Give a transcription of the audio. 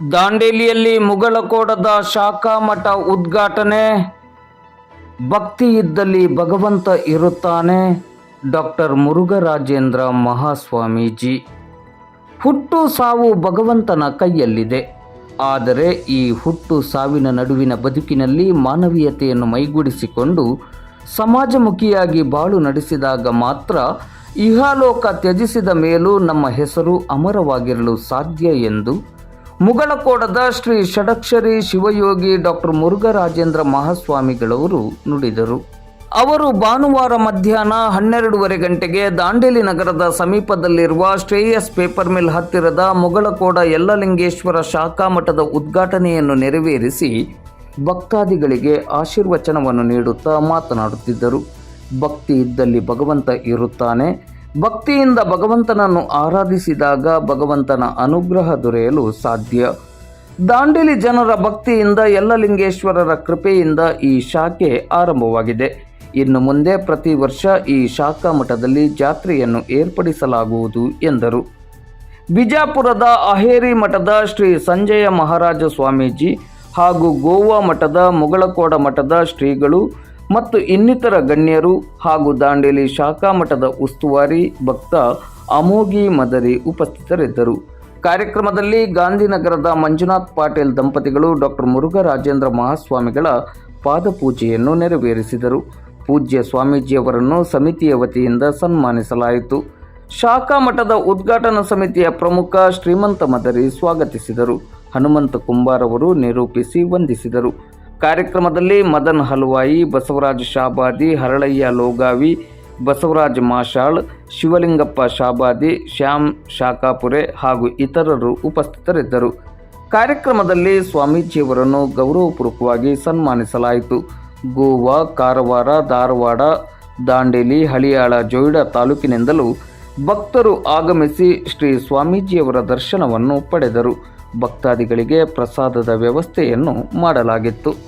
ದಾಂಡೇಲಿಯಲ್ಲಿ ಮುಗಳಕೋಡದ ಶಾಖಾ ಮಠ ಉದ್ಘಾಟನೆ. ಭಕ್ತಿ ಇದ್ದಲ್ಲಿ ಭಗವಂತ ಇರುತ್ತಾನೆ. ಡಾಕ್ಟರ್ ಮುರುಘರಾಜೇಂದ್ರ ಮಹಾಸ್ವಾಮೀಜಿ. ಹುಟ್ಟು ಸಾವು ಭಗವಂತನ ಕೈಯಲ್ಲಿದೆ. ಆದರೆ ಈ ಹುಟ್ಟು ಸಾವಿನ ನಡುವಿನ ಬದುಕಿನಲ್ಲಿ ಮಾನವೀಯತೆಯನ್ನು ಮೈಗೂಡಿಸಿಕೊಂಡು ಸಮಾಜಮುಖಿಯಾಗಿ ಬಾಳು ನಡೆಸಿದಾಗ ಮಾತ್ರ ಇಹಾಲೋಕ ತ್ಯಜಿಸಿದ ಮೇಲೂ ನಮ್ಮ ಹೆಸರು ಅಮರವಾಗಿರಲು ಸಾಧ್ಯ ಎಂದು ಮುಗಳಕೋಡದ ಶ್ರೀ ಷಡಕ್ಷರಿ ಶಿವಯೋಗಿ ಡಾಕ್ಟರ್ ಮುರುಘರಾಜೇಂದ್ರ ಮಹಾಸ್ವಾಮಿಗಳವರು ನುಡಿದರು. ಅವರು ಭಾನುವಾರ ಮಧ್ಯಾಹ್ನ ಹನ್ನೆರಡೂವರೆ ಗಂಟೆಗೆ ದಾಂಡೇಲಿ ನಗರದ ಸಮೀಪದಲ್ಲಿರುವ ಶ್ರೇಯಸ್ ಪೇಪರ್ ಮಿಲ್ ಹತ್ತಿರದ ಮುಗಳಕೋಡ ಯಲ್ಲಲಿಂಗೇಶ್ವರ ಶಾಖಾ ಮಠದ ಉದ್ಘಾಟನೆಯನ್ನು ನೆರವೇರಿಸಿ ಭಕ್ತಾದಿಗಳಿಗೆ ಆಶೀರ್ವಚನವನ್ನು ನೀಡುತ್ತಾ ಮಾತನಾಡುತ್ತಿದ್ದರು. ಭಕ್ತಿ ಇದ್ದಲ್ಲಿ ಭಗವಂತ ಇರುತ್ತಾನೆ. ಭಕ್ತಿಯಿಂದ ಭಗವಂತನನ್ನು ಆರಾಧಿಸಿದಾಗ ಭಗವಂತನ ಅನುಗ್ರಹ ದೊರೆಯಲು ಸಾಧ್ಯ. ದಾಂಡೇಲಿ ಜನರ ಭಕ್ತಿಯಿಂದ ಯಲ್ಲಲಿಂಗೇಶ್ವರರ ಕೃಪೆಯಿಂದ ಈ ಶಾಖೆ ಆರಂಭವಾಗಿದೆ. ಇನ್ನು ಮುಂದೆ ಪ್ರತಿ ವರ್ಷ ಈ ಶಾಖಾ ಮಠದಲ್ಲಿ ಜಾತ್ರೆಯನ್ನು ಏರ್ಪಡಿಸಲಾಗುವುದು ಎಂದರು. ಬಿಜಾಪುರದ ಅಹೇರಿ ಮಠದ ಶ್ರೀ ಸಂಜಯ ಮಹಾರಾಜ ಸ್ವಾಮೀಜಿ ಹಾಗೂ ಗೋವಾ ಮಠದ ಮುಗಳಕೋಡ ಮಠದ ಶ್ರೀಗಳು ಮತ್ತು ಇನ್ನಿತರ ಗಣ್ಯರು ಹಾಗೂ ದಾಂಡೇಲಿ ಶಾಖಾ ಮಠದ ಉಸ್ತುವಾರಿ ಭಕ್ತ ಅಮೋಗಿ ಮದರಿ ಉಪಸ್ಥಿತರಿದ್ದರು. ಕಾರ್ಯಕ್ರಮದಲ್ಲಿ ಗಾಂಧಿನಗರದ ಮಂಜುನಾಥ್ ಪಾಟೀಲ್ ದಂಪತಿಗಳು ಡಾಕ್ಟರ್ ಮುರುಘರಾಜೇಂದ್ರ ಮಹಾಸ್ವಾಮಿಗಳ ಪಾದಪೂಜೆಯನ್ನು ನೆರವೇರಿಸಿದರು. ಪೂಜ್ಯ ಸ್ವಾಮೀಜಿಯವರನ್ನು ಸಮಿತಿಯ ವತಿಯಿಂದ ಸನ್ಮಾನಿಸಲಾಯಿತು. ಶಾಖಾ ಮಠದ ಉದ್ಘಾಟನಾ ಸಮಿತಿಯ ಪ್ರಮುಖ ಶ್ರೀಮಂತ ಮದರಿ ಸ್ವಾಗತಿಸಿದರು. ಹನುಮಂತ ಕುಂಬಾರವರು ನಿರೂಪಿಸಿ ವಂದಿಸಿದರು. ಕಾರ್ಯಕ್ರಮದಲ್ಲಿ ಮದನ್ ಹಲ್ವಾಯಿ, ಬಸವರಾಜ್ ಶಾಬಾದಿ, ಹರಳಯ್ಯ ಲೋಗಾವಿ, ಬಸವರಾಜ್ ಮಾಶಾಳ್ ಶಿವಲಿಂಗಪ್ಪ ಶಾಬಾದಿ, ಶ್ಯಾಮ್ ಶಾಖಾಪುರೆ ಹಾಗೂ ಇತರರು ಉಪಸ್ಥಿತರಿದ್ದರು. ಕಾರ್ಯಕ್ರಮದಲ್ಲಿ ಸ್ವಾಮೀಜಿಯವರನ್ನು ಗೌರವಪೂರ್ವಕವಾಗಿ ಸನ್ಮಾನಿಸಲಾಯಿತು. ಗೋವಾ, ಕಾರವಾರ, ಧಾರವಾಡ, ದಾಂಡೇಲಿ, ಹಳಿಯಾಳ, ಜೊಯ್ಡಾ ತಾಲೂಕಿನಿಂದಲೂ ಭಕ್ತರು ಆಗಮಿಸಿ ಶ್ರೀ ಸ್ವಾಮೀಜಿಯವರ ದರ್ಶನವನ್ನು ಪಡೆದರು. ಭಕ್ತಾದಿಗಳಿಗೆ ಪ್ರಸಾದದ ವ್ಯವಸ್ಥೆಯನ್ನು ಮಾಡಲಾಗಿತ್ತು.